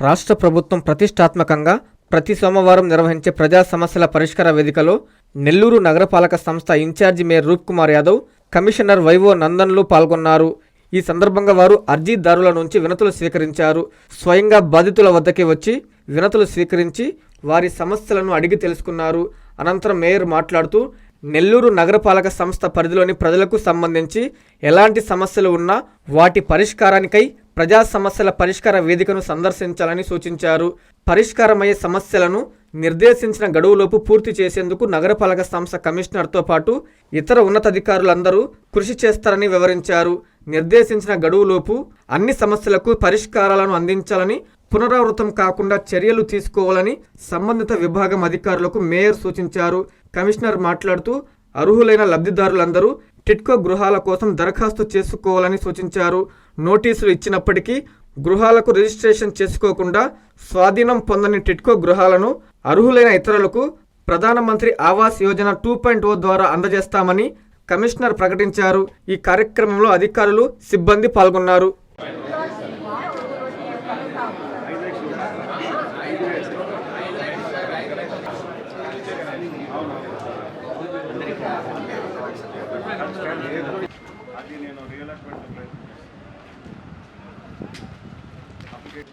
రాష్ట్ర ప్రభుత్వం ప్రతిష్టాత్మకంగా ప్రతి సోమవారం నిర్వహించే ప్రజా సమస్యల పరిష్కార వేదికలో నెల్లూరు నగరపాలక సంస్థ in charge mayor Roop Kumar Yadav commissioner vivo నందన్లు పాల్గొన్నారు. ఈ సందర్భంగా వారు అర్జీదారుల నుంచి వినతులు స్వీకరించారు. స్వయంగా బాధితుల వద్దకే వచ్చి వినతులు స్వీకరించి వారి సమస్యలను అడిగి తెలుసుకున్నారు. అనంతరం మేయర్ మాట్లాడుతూ నెల్లూరు నగరపాలక సంస్థ పరిధిలోని ప్రజలకు సంబంధించి ఎలాంటి సమస్యలు ఉన్నా వాటి పరిష్కారానికై ప్రజా సమస్యల పరిష్కార వేదికను సందర్శించాలని సూచించారు. పరిష్కారమయ్యే సమస్యలను నిర్దేశించిన గడువులోపు పూర్తి చేసేందుకు నగరపాలక సంస్థ కమిషనర్తో పాటు ఇతర ఉన్నతాధికారులందరూ కృషి చేస్తారని వివరించారు. నిర్దేశించిన గడువులోపు అన్ని సమస్యలకు పరిష్కారాలను అందించాలని పునరావృతం కాకుండా చర్యలు తీసుకోవాలని సంబంధిత విభాగం అధికారులకు మేయర్ సూచించారు. కమిషనర్ మాట్లాడుతూ అర్హులైన లబ్ధిదారులందరూ టిట్కో గృహాల కోసం దరఖాస్తు చేసుకోవాలని సూచించారు. నోటీసులు ఇచ్చినప్పటికీ గృహాలకు రిజిస్ట్రేషన్ చేసుకోకుండా స్వాధీనం పొందని టిట్కో గృహాలను అర్హులైన ఇతరులకు Pradhan Mantri Awas Yojana two point O ద్వారా అందజేస్తామని కమిషనర్ ప్రకటించారు. ఈ కార్యక్రమంలో అధికారులు సిబ్బంది పాల్గొన్నారు. అది నేను రియల్ అడ్మెంట్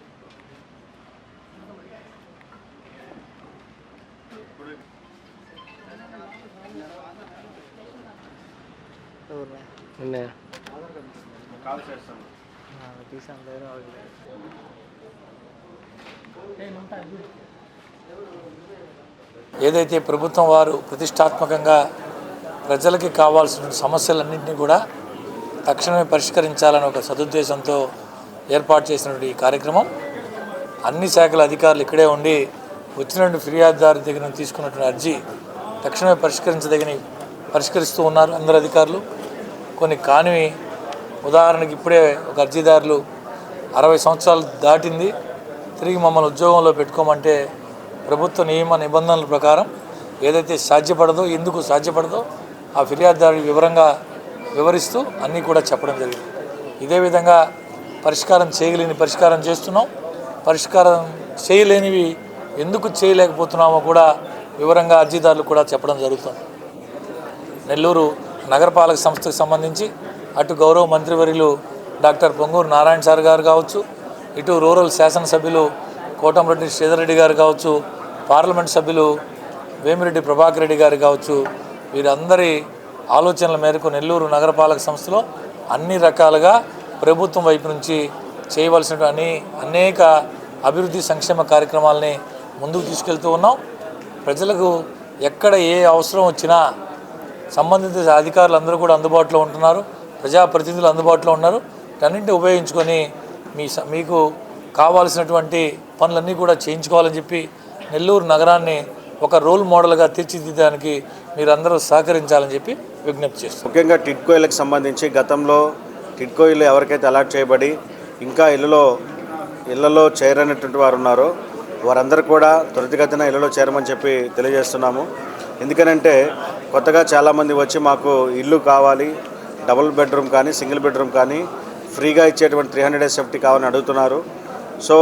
కాల్ చేస్తాను. ఏదైతే ప్రభుత్వం వారు ప్రతిష్టాత్మకంగా ప్రజలకి కావాల్సిన సమస్యలన్నింటినీ కూడా తక్షణమే పరిష్కరించాలని ఒక సదుద్దేశంతో ఏర్పాటు చేసినటువంటి ఈ కార్యక్రమం. అన్ని శాఖల అధికారులు ఇక్కడే ఉండి వచ్చినటువంటి ఫిర్యాదుదారు దగ్గర నుంచి తీసుకున్నటువంటి అర్జీ తక్షణమే పరిష్కరించదగిన పరిష్కరిస్తూ ఉన్నారు అందరు అధికారులు. కొన్ని కానివి ఉదాహరణకి ఇప్పుడే ఒక అర్జీదారులు అరవై సంవత్సరాలు దాటింది. తిరిగి మమ్మల్ని ఉద్యోగంలో పెట్టుకోమంటే ప్రభుత్వ నియమ నిబంధనల ప్రకారం ఏదైతే సాధ్యపడదో ఎందుకు సాధ్యపడదో ఆ ఫిర్యాదుదారు వివరంగా వివరిస్తూ అన్నీ కూడా చెప్పడం జరిగింది. ఇదే విధంగా పరిష్కారం చేయలేని పరిష్కారం చేస్తున్నాం. పరిష్కారం చేయలేనివి ఎందుకు చేయలేకపోతున్నామో కూడా వివరంగా అర్జీదారులు కూడా చెప్పడం జరుగుతుంది. నెల్లూరు నగరపాలక సంస్థకు సంబంధించి అటు గౌరవ మంత్రివర్యులు డాక్టర్ పొంగూరు నారాయణ సార్ గారు కావచ్చు ఇటు రూరల్ శాసనసభ్యులు కోటంరెడ్డి శ్రీధర్ రెడ్డి గారు కావచ్చు పార్లమెంట్ సభ్యులు వేమిరెడ్డి ప్రభాకర్ రెడ్డి గారు కావచ్చు వీరందరి ఆలోచనల మేరకు నెల్లూరు నగరపాలక సంస్థలో అన్ని రకాలుగా ప్రభుత్వం వైపు నుంచి చేయవలసిన అన్ని అనేక అభివృద్ధి సంక్షేమ కార్యక్రమాలని ముందుకు తీసుకెళ్తూ ఉన్నాం. ప్రజలకు ఎక్కడ ఏ అవసరం వచ్చినా సంబంధిత అధికారులు అందరూ కూడా అందుబాటులో ఉంటున్నారు. ప్రజాప్రతినిధులు అందుబాటులో ఉన్నారు. అన్నింటినీ ఉపయోగించుకొని మీ స- మీకు కావాల్సినటువంటి పనులన్నీ కూడా చేయించుకోవాలని చెప్పి నెల్లూరు నగరాన్ని ఒక రోల్ మోడల్గా తీర్చిదిద్దడానికి మీరందరూ సహకరించాలని చెప్పి విజ్ఞప్తి చేస్తారు ముఖ్యంగా టిడ్కో సంబంధించి గతంలో టిడ్కో ఇల్లు ఎవరికైతే అలాట్ చేయబడి ఇంకా ఇళ్ళలో ఇళ్ళలో చేరనటువంటి వారు ఉన్నారో వారందరూ కూడా త్వరితగతిన ఇళ్ళలో చేరమని చెప్పి తెలియజేస్తున్నాము. ఎందుకనంటే కొత్తగా చాలామంది వచ్చి మాకు ఇల్లు కావాలి డబుల్ బెడ్రూమ్ కానీ సింగిల్ బెడ్రూమ్ కానీ ఫ్రీగా ఇచ్చేటువంటి త్రీ హండ్రెడ్ సేఫ్టీ కావాలని అడుగుతున్నారు. సో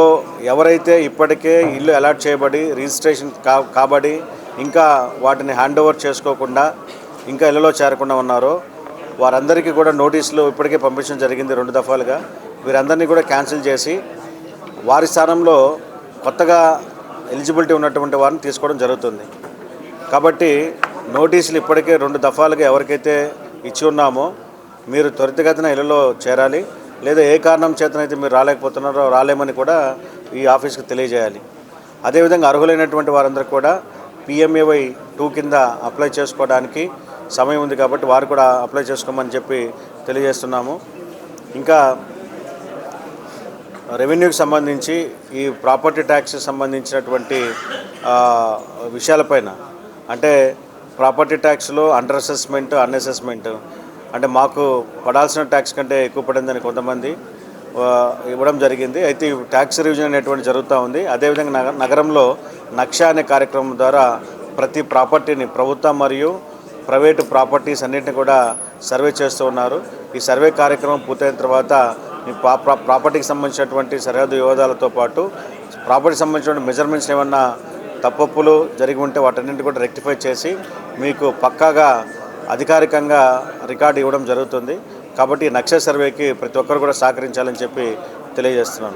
ఎవరైతే ఇప్పటికే ఇల్లు అలాట్ చేయబడి రిజిస్ట్రేషన్ కా కాబడి ఇంకా వాటిని హ్యాండ్ ఓవర్ చేసుకోకుండా ఇంకా ఇళ్ళలో చేరకుండా ఉన్నారో వారందరికీ కూడా నోటీసులు ఇప్పటికే పంపించడం జరిగింది రెండు దఫాలుగా. వీరందరినీ కూడా క్యాన్సిల్ చేసి వారి స్థానంలో కొత్తగా ఎలిజిబిలిటీ ఉన్నటువంటి వారిని తీసుకోవడం జరుగుతుంది. కాబట్టి నోటీసులు ఇప్పటికే రెండు దఫాలుగా ఎవరికైతే ఇచ్చి ఉన్నామో మీరు త్వరితగతిన ఇళ్ళలో చేరాలి. లేదా ఏ కారణం చేతనైతే మీరు రాలేకపోతున్నారో రాలేమని కూడా ఈ ఆఫీస్కి తెలియజేయాలి. అదేవిధంగా అర్హులైనటువంటి వారందరూ కూడా పిఎంఏవై టూ కింద అప్లై చేసుకోవడానికి సమయం ఉంది కాబట్టి వారు కూడా అప్లై చేసుకోమని చెప్పి తెలియజేస్తున్నాము. ఇంకా రెవెన్యూకి సంబంధించి ఈ ప్రాపర్టీ ట్యాక్స్ సంబంధించినటువంటి విషయాలపైన అంటే ప్రాపర్టీ ట్యాక్స్లో అండర్ అసెస్మెంట్ అన్అసెస్మెంట్ అంటే మాకు పడాల్సిన ట్యాక్స్ కంటే ఎక్కువ పడిందని కొంతమంది ఇవ్వడం జరిగింది. అయితే ట్యాక్స్ రివిజన్ అనేటువంటి జరుగుతూ ఉంది. అదేవిధంగా నగ నగరంలో నక్ష అనే కార్యక్రమం ద్వారా ప్రతి ప్రాపర్టీని ప్రభుత్వం మరియు ప్రైవేటు ప్రాపర్టీస్ అన్నింటిని కూడా సర్వే చేస్తూ ఉన్నారు. ఈ సర్వే కార్యక్రమం పూర్తయిన తర్వాత మీ ప్రా- ప్రాపర్టీకి సంబంధించినటువంటి సరిహద్దు వివాదాలతో పాటు ప్రాపర్టీకి సంబంధించిన మెజర్మెంట్స్ ఏమన్నా తప్పప్పులు జరిగి ఉంటే వాటన్నింటి కూడా రెక్టిఫై చేసి మీకు పక్కాగా అధికారికంగా రికార్డు ఇవ్వడం జరుగుతుంది. కాబట్టి నక్ష సర్వేకి ప్రతి ఒక్కరు కూడా సహకరించాలని చెప్పి తెలియజేస్తున్నాను.